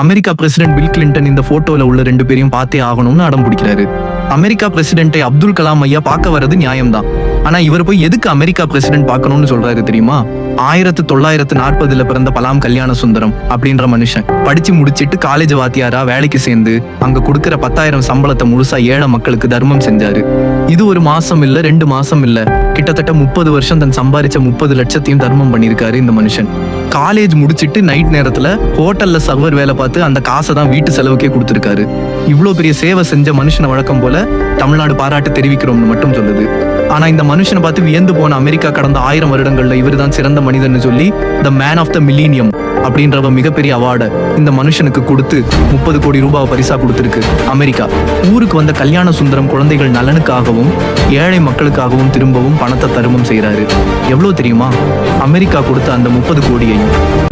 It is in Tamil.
அமெரிக்கா பிரசிடென்ட் பில் கிளின்டன் இந்த போட்டோல உள்ள ரெண்டு பேரையும் பார்த்தே ஆகணும்னு அடம் பிடிக்கிறாரு. அமெரிக்கா பிரசிடென்ட்டை அப்துல் கலாம் ஐயா பார்க்க வர்றது நியாயம்தான். ஆனா இவர் போய் எதுக்கு அமெரிக்கா பிரசிடென்ட் பார்க்கணும்னு சொல்றாரு தெரியுமா? ஆயிரத்து தொள்ளாயிரத்து நாற்பதுல பிறந்த பலாம் கல்யாண சுந்தரம் அப்படின்ற மனுஷன். படிச்சு முடிச்சிட்டு காலேஜ் வாத்தியாரா வேலைக்கு சேர்ந்து அங்க கொடுக்கிற பத்தாயிரம் சம்பளத்தை முழுசா ஏழை மக்களுக்கு தர்மம் செஞ்சாரு. இது ஒரு மாசம் இல்ல ரெண்டு மாசம் இல்ல. கிட்டத்தட்ட முப்பது வருஷம் தன் சம்பாரிச்ச முப்பது லட்சத்தையும் தர்மம் பண்ணியிருக்காரு இந்த மனுஷன். காலேஜ் முடிச்சிட்டு நைட் நேரத்துல ஹோட்டல்ல சர்வர் வேலை பார்த்து அந்த காசை தான் வீட்டு செலவுக்கே கொடுத்துருக்காரு. இவ்வளோ பெரிய சேவை செஞ்ச மனுஷனை வழக்கம் போல தமிழ்நாடு பாராட்டு தெரிவிக்கிறோம்னு மட்டும் சொல்லுது. ஆனா இந்த மனுஷனை பார்த்து வியந்து போன அமெரிக்கா கடந்த ஆயிரம் வருடங்கள்ல இவர்தான் சிறந்த மனிதன்னு சொல்லி the man of the millennium அப்படின்ற மிகப்பெரிய அவார்டை இந்த மனுஷனுக்கு கொடுத்து முப்பது கோடி ரூபாய் பரிசா கொடுத்துருக்கு அமெரிக்கா. ஊருக்கு வந்த கல்யாண சுந்தரம் குழந்தைகள் நலனுக்காகவும் ஏழை மக்களுக்காகவும் திரும்பவும் பணத்தை தருமம் செய்கிறாரு எவ்வளவு தெரியுமா? அமெரிக்கா கொடுத்த அந்த முப்பது கோடியையும்.